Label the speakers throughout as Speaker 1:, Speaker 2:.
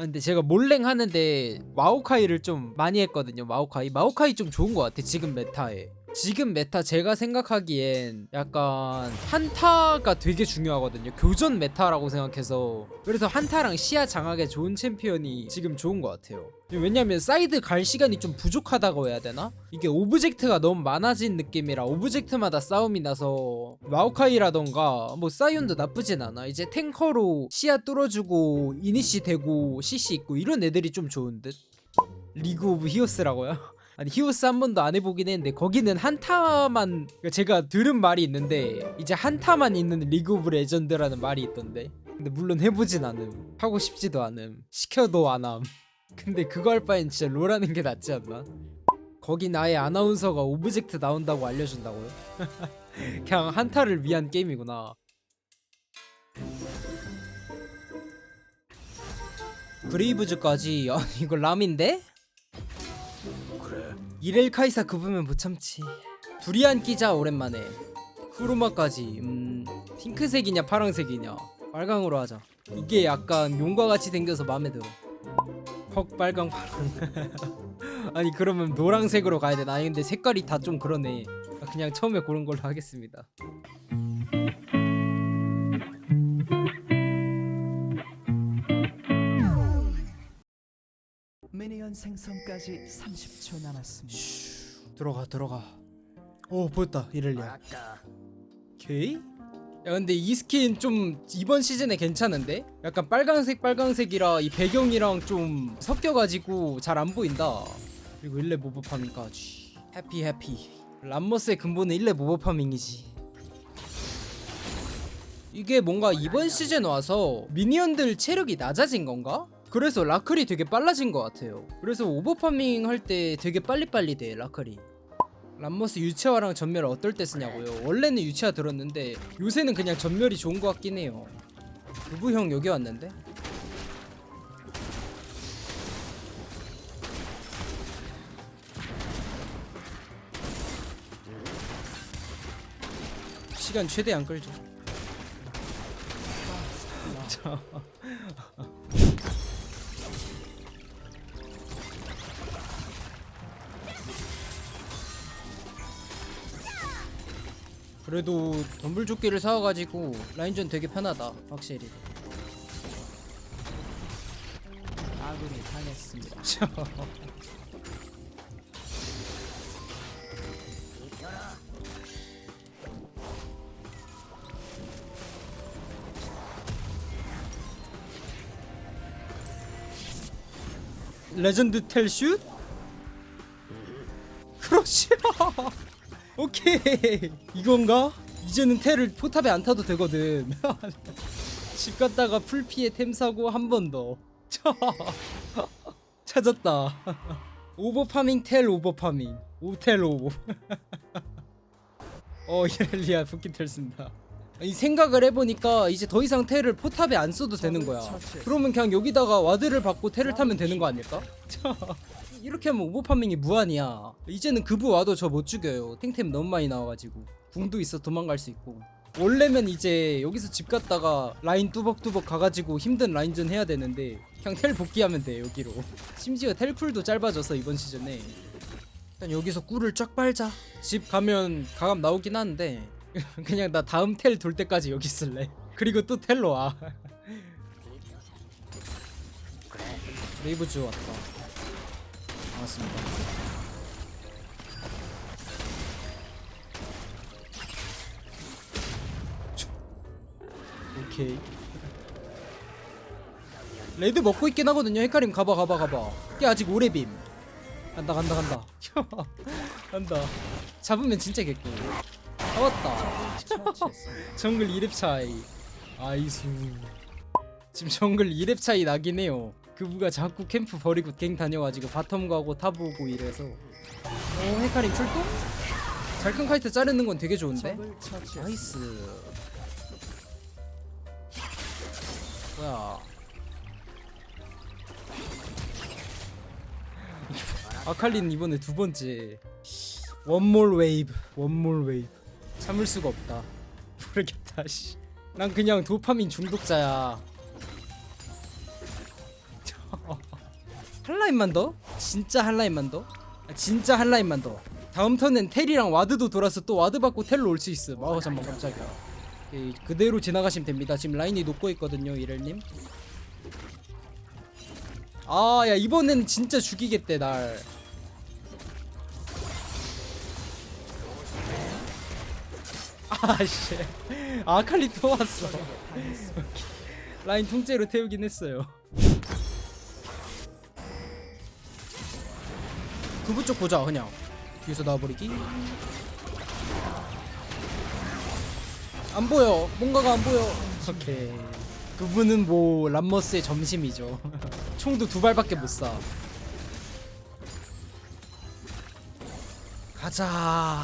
Speaker 1: 아, 근데 제가 몰랭 하는데 마오카이를 좀 많이 했거든요. 마오카이. 마오카이 좀 좋은 것 같아. 지금 메타에. 지금 메타 제가 생각하기엔 약간 한타가 되게 중요하거든요. 교전 메타라고 생각해서 그래서 한타랑 시야 장악에 좋은 챔피언이 지금 좋은 것 같아요. 왜냐면 사이드 갈 시간이 좀 부족하다고 해야 되나? 이게 오브젝트가 너무 많아진 느낌이라 오브젝트마다 싸움이 나서 마오카이라던가 뭐 사이온도 나쁘진 않아. 이제 탱커로 시야 뚫어주고 이니시 되고 CC 있고 이런 애들이 좀 좋은 듯. 리그 오브 히오스라고요? 아니 히오스 한 번도 안 해보긴 했는데 거기는 한타만 그러니까 제가 들은 말이 있는데 이제 한타만 있는 리그 오브 레전드라는 말이 있던데 근데 물론 해보진 않음 하고 싶지도 않음 시켜도 안함 근데 그거 할 바엔 진짜 롤하는 게 낫지 않나? 거긴 아예 아나운서가 오브젝트 나온다고 알려준다고요? 그냥 한타를 위한 게임이구나 브레이브즈까지 아 이거 람인데? 이렐 카이사 그부면 못 참지 두리안 끼자 오랜만에. 크로마까지. 음 핑크색이냐 파랑색이냐. 빨강으로 하자. 이게 약간 용과 같이 생겨서 마음에 들어. 헉 빨강 파랑. 아니 그러면 노랑색으로 가야 되나? 아니 근데 색깔이 다 좀 그러네. 아, 그냥 처음에 고른 걸로 하겠습니다
Speaker 2: 미니언 생성까지 30초 남았습니다.
Speaker 1: 들어가 들어가. 오 보였다. 이렐리아
Speaker 2: 아까.
Speaker 1: 오케이. 야 근데 이 스킨 좀 이번 시즌에 괜찮은데? 약간 빨강색 빨강색이라 이 배경이랑 좀 섞여가지고 잘 안 보인다. 그리고 일레 모브 파밍까지. 해피 해피. 람머스의 근본은 일레 모브 파밍이지. 이게 뭔가 이번 시즌 와서 미니언들 체력이 낮아진 건가? 그래서 라클이 되게 빨라진 것 같아요 그래서 오버파밍 할 때 되게 빨리빨리 돼 라클이 람머스 유채화랑 전멸 어떨 때 쓰냐고요? 원래는 유채화 들었는데 요새는 그냥 전멸이 좋은 것 같긴 해요. 부부 형 여기 왔는데? 시간 최대한 끌죠. 그래도 덤불조끼를 사와가지고 라인전 되게 편하다 확실히.
Speaker 2: 아군이 당했습니다.
Speaker 1: 레전드 텔슛? 그렇지 오케이. 이건가? 이제는 텔을 포탑에 안 타도 되거든. 집 갔다가 풀피에 템 사고 한 번 더. 찾았다. 오버파밍 텔 오버파밍. 오텔 오버. 어 이렐리아復帰텔 쓴다. 이 생각을 해보니까 이제 더 이상 텔을 포탑에 안 써도 되는 거야. 그러면 그냥 여기다가 와드를 받고 텔을 타면 되는 거 아닐까? 이렇게 하면 오버파밍이 무한이야. 이제는 그부 와도 저 못 죽여요. 탱템 너무 많이 나와가지고. 궁도 있어 도망갈 수 있고. 원래면 이제 여기서 집 갔다가 라인 뚜벅뚜벅 가가지고 힘든 라인전 해야 되는데 그냥 텔 복귀하면 돼 여기로. 심지어 텔쿨도 짧아져서 이번 시즌에. 일단 여기서 꿀을 쫙 빨자. 집 가면 가감 나오긴 하는데 그냥 나 다음 텔 돌 때까지 여기 있을래. 그리고 또 텔로 와. 레이브즈 왔다 반갑습니다. 오케이. 레드 먹고 있긴 하거든요. 헤카림. 가봐 가봐 가봐. 이게 아직 오래빔. 간다 간다 간다. 간다. 잡으면 진짜 개꿀. 잡았다.
Speaker 2: 처치했습니다
Speaker 1: 정글 2렙 차이. 아이수. 지금 정글 2렙 차이 나긴 해요 그부가 자꾸 캠프 버리고 갱 다녀가지고 바텀 가고 탑 오고 이래서. 오 헤카림 출동? 잘큰 카이트 자르는 건 되게 좋은데? 나이스. 뭐야. 아칼리는 이번에 두 번째. 원몰 웨이브 원몰 웨이브 참을 수가 없다. 모르겠다 씨난 그냥 도파민 중독자야 한 라인만 더? 진짜 한 라인만 더? 아, 진짜 한 라인만 더. 다음 턴엔 텔이랑 와드도 돌아서 또 와드 받고 텔로 올 수 있음 아우 잠만 깜짝이야. 예, 그대로 지나가시면 됩니다. 지금 라인이 녹고 있거든요 이렐님. 아 야 이번엔 진짜 죽이겠대 날. 아씨 아칼리 또 왔어. 라인 통째로 태우긴 했어요 그부 쪽 보자 그냥. 뒤에서 나와버리기. 안 보여. 뭔가가 안 보여. 오케이. 그분은 뭐 람머스의 점심이죠. 총도 두 발밖에 못쏴. 가자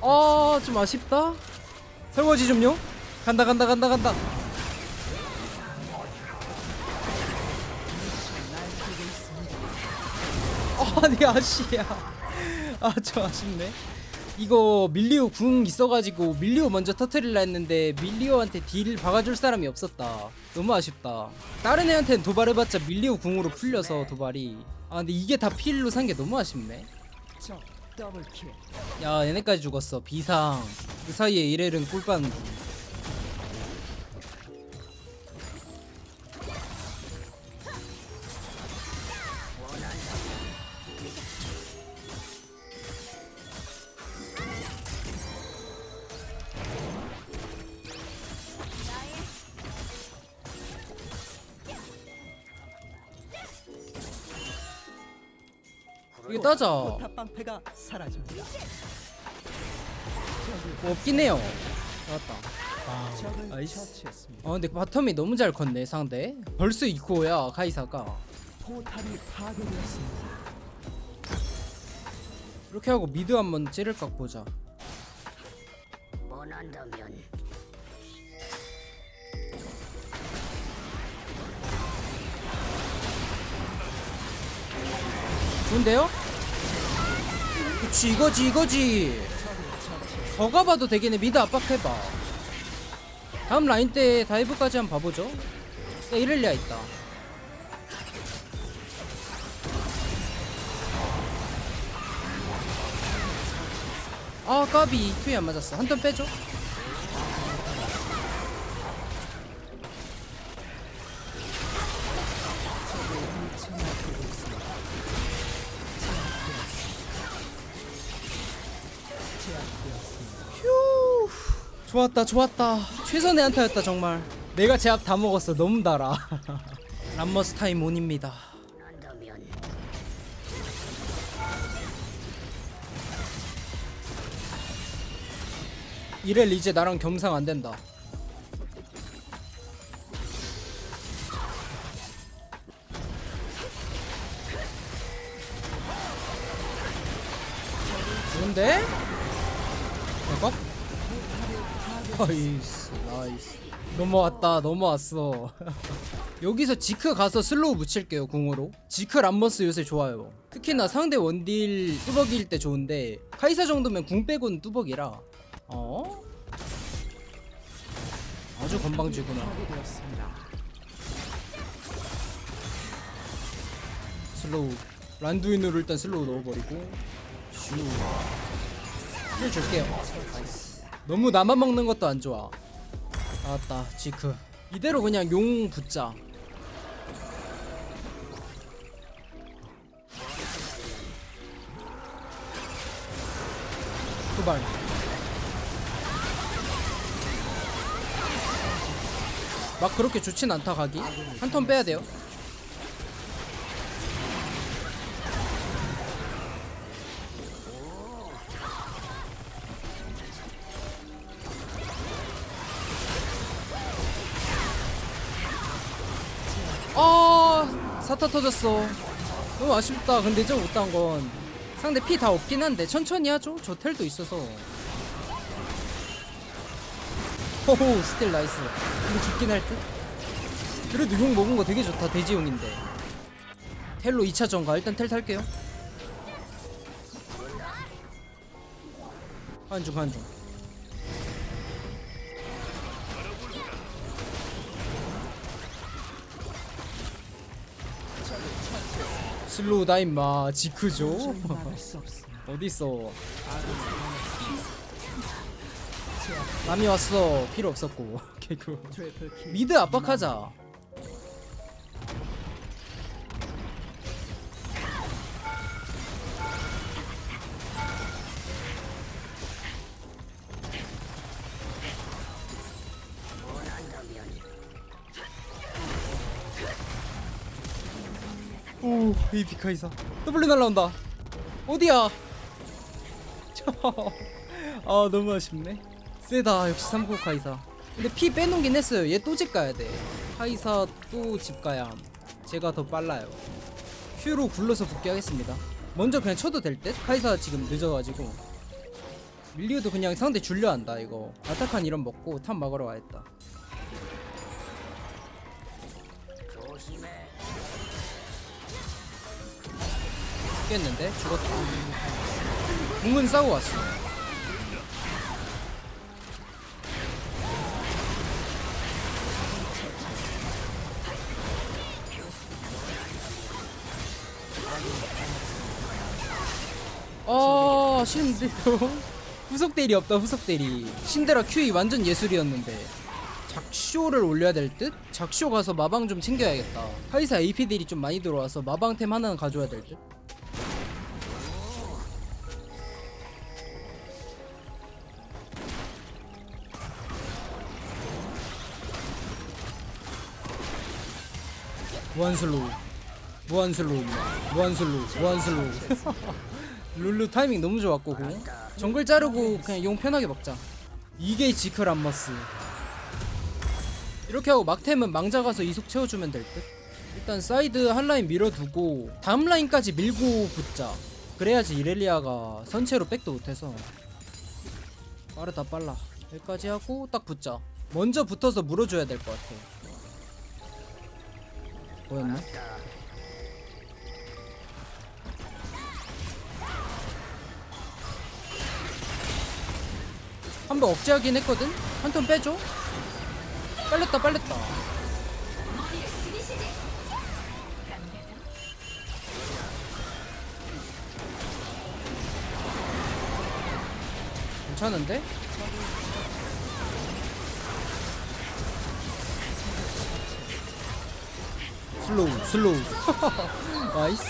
Speaker 1: 아, 좀 아쉽다. 설거지 좀요. 간다, 간다, 간다, 간다. 아니 아시야. 아, 좀 아쉽네. 이거 밀리오 궁 있어가지고 밀리오 먼저 터트릴라 했는데 밀리오한테 딜 박아줄 사람이 없었다. 너무 아쉽다. 다른 애한테는 도발해봤자 밀리오 궁으로 풀려서 도발이. 아 근데 이게 다 필로 산 게 너무 아쉽네.
Speaker 2: 적 더블킬.
Speaker 1: 야 얘네까지 죽었어. 비상. 그 사이에 이렐은 꿀빠 는 중. 이거 따자
Speaker 2: 포탑 방패가 사라집니다.
Speaker 1: 뭐 없긴 해요 나왔다 아
Speaker 2: 적을
Speaker 1: 나이스
Speaker 2: 처치했습니다.
Speaker 1: 아 근데 바텀이 너무 잘 컸네 상대 벌써 2코어야 카이사가
Speaker 2: 포탑이 파괴되었습니다.
Speaker 1: 이렇게 하고 미드 한번 찌를 각 보자
Speaker 3: 원한다면
Speaker 1: 좋은데요? 그치 이거지 이거지. 더 가봐도 되겠네. 미드 압박해봐. 다음 라인 때 다이브까지 한번 봐보죠. 야 이렐리아 있다. 아 까비. 큐에 안 맞았어. 한 턴 빼줘 좋았다 좋았다. 최선의 한타였다 정말. 내가 제압 다 먹었어. 너무 달아. 람머스 타임 온입니다. 이렐 이제 나랑 겸상 안 된다. 좋은데? 나이스 나이스. 넘어왔다 넘어왔어. 여기서 지크 가서 슬로우 붙일게요 궁으로. 지크 람버스 요새 좋아요. 특히나 상대 원딜 뚜벅이일 때 좋은데 카이사 정도면 궁 빼고는 뚜벅이라. 어? 아주 건방지구나. 슬로우. 란두인으로 일단 슬로우 넣어버리고 슈. 힐 줄게요. 나이스. 너무 나만 먹는 것도 안 좋아. 나왔다 지크. 이대로 그냥 용 붙자. 도발. 막 그렇게 좋진 않다 가기 한턴 빼야 돼요 사타 터졌어. 너무 아쉽다. 근데 좀 못한 건 상대 피 다 없긴 한데 천천히 하죠. 저 텔도 있어서. 호호 스틸 나이스. 근데 죽긴 할듯. 그래도 용 먹은 거 되게 좋다. 돼지용인데. 텔로 2차 전가. 일단 텔 탈게요. 한중 한중 슬로우 다 임마. 지크죠. 어딨어? 남이 왔어. 필요 없었고.
Speaker 2: 킬.
Speaker 1: 미드 압박하자 오 AP 카이사. W 날라온다. 어디야? 아 너무 아쉽네. 세다. 역시 3코 카이사. 근데 피 빼놓긴 했어요. 얘 또 집 가야 돼. 카이사 또 집 가야 함. 제가 더 빨라요. 큐로 굴러서 복귀하겠습니다. 먼저 그냥 쳐도 될 듯? 카이사 지금 늦어가지고. 밀리오도 그냥 상대 줄려 한다 이거. 아타칸 이런 먹고 탑 막으러 가야겠다 죽겠는데? 죽었다 궁은 싸고 왔어 아 싫은데요 후속 대리 없다 후속 대리 신데라 QE 완전 예술이었는데 작쇼를 올려야 될 듯? 작쇼 가서 마방 좀 챙겨야겠다 카이사 AP 딜이 좀 많이 들어와서 마방템 하나는 가져야 될 듯? 무한슬로우. 무한슬로우. 무한슬로우. 무한슬로우. 룰루 타이밍 너무 좋았고 공. 정글 자르고 그냥 용 편하게 먹자. 이게 지크 람머스. 이렇게 하고 막템은 망자 가서 이속 채워주면 될 듯? 일단 사이드 한 라인 밀어두고 다음 라인까지 밀고 붙자. 그래야지 이렐리아가 선체로 백도 못해서. 빠르다 빨라. 여기까지 하고 딱 붙자. 먼저 붙어서 물어줘야 될 것 같아 뭐였나? 한 번 억제하긴 했거든? 한 턴 빼줘? 빨렸다 빨렸다 괜찮은데? 슬로우 슬로우. 나이스.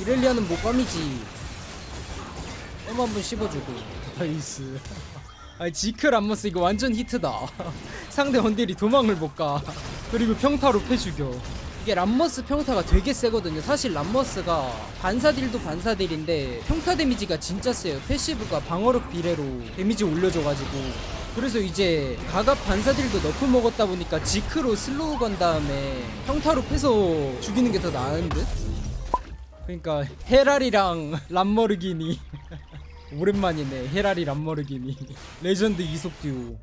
Speaker 1: 이렐리아는 못감이지. 뺨 한번 씹어주고. 나이스. 아 지크 람머스 이거 완전 히트다. 상대 원딜이 도망을 못가. 그리고 평타로 패죽여 이게 람머스 평타가 되게 세거든요. 사실 람머스가 반사딜도 반사딜인데 평타 데미지가 진짜 세요. 패시브가 방어력 비례로 데미지 올려줘가지고 그래서 이제 가갑 반사딜도 너프 먹었다 보니까 지크로 슬로우 건 다음에 평타로 패서 죽이는 게 더 나은 듯? 그러니까 헤랄이랑 람머르기니. 오랜만이네 헤라리 람머르기니. 레전드 이속 듀오.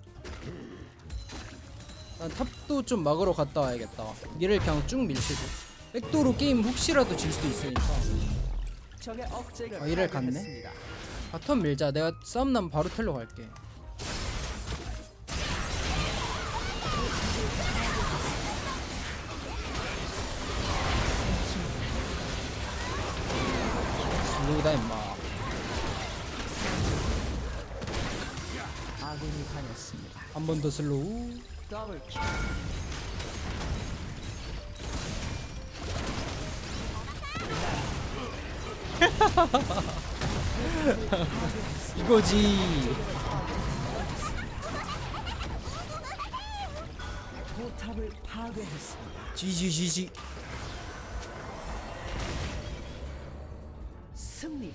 Speaker 1: 난 탑도 좀 막으러 갔다 와야겠다. 얘를 그냥 쭉 밀치고. 백도로 게임 혹시라도 질 수 있으니까. 아, 이를 갔네? 바텀 밀자. 내가 싸움 나면 바로 텔러 갈게 슬로우다 임마
Speaker 2: 아군이 당했습니다.
Speaker 1: 한 번 더 슬로우
Speaker 2: 더블 킬.
Speaker 1: 이거지
Speaker 2: 포탑을 파괴했습니다.
Speaker 1: 지지지지
Speaker 2: 승리.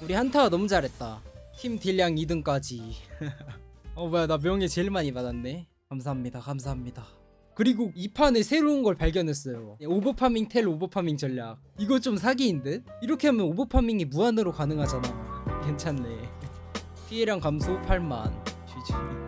Speaker 1: 우리 한타가 너무 잘했다. 팀 딜량 2등까지. 어 뭐야 나 명예 제일 많이 받았네. 감사합니다. 감사합니다. 그리고 이 판에 새로운 걸 발견했어요 오버파밍 텔 오버파밍 전략 이거 좀 사기인 듯? 이렇게 하면 오버파밍이 무한으로 가능하잖아 괜찮네 피해량 감소 8만 GG